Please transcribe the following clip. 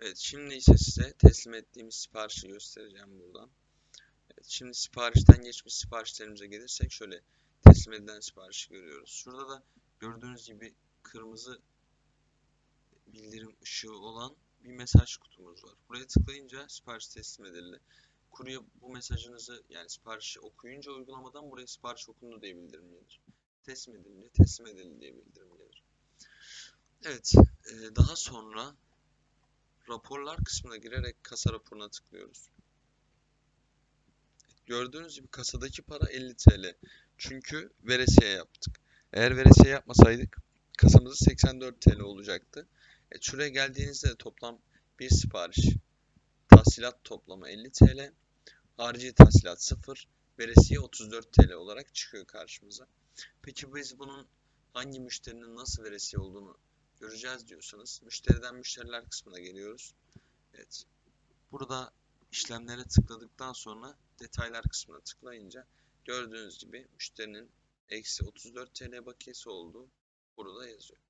Evet, şimdi ise size teslim ettiğimiz siparişi göstereceğim buradan. Evet, şimdi siparişten geçmiş siparişlerimize gelirsek şöyle teslim edilen siparişi görüyoruz. Şurada da gördüğünüz gibi kırmızı bildirim ışığı olan bir mesaj kutumuz var. Buraya tıklayınca sipariş teslim edildi. Kurye bu mesajınızı yani siparişi okuyunca uygulamadan buraya sipariş okundu diye bildirim gelir. Teslim edilince teslim edildi diye bildirim gelir. Evet, e, daha sonra raporlar kısmına girerek kasa raporuna tıklıyoruz. Gördüğünüz gibi kasadaki para 50 TL. Çünkü veresiye yaptık. Eğer veresiye yapmasaydık kasamızı 84 TL olacaktı. E, şuraya geldiğinizde de toplam bir sipariş, tahsilat toplamı 50 TL, harici tahsilat 0, veresiye 34 TL olarak çıkıyor karşımıza. Peki biz bunun hangi müşterinin nasıl veresiye olduğunu göreceğiz diyorsanız müşteriden müşteriler kısmına geliyoruz. Evet. Burada işlemlere tıkladıktan sonra detaylar kısmına tıklayınca gördüğünüz gibi müşterinin eksi 34 TL bakiyesi olduğu burada yazıyor.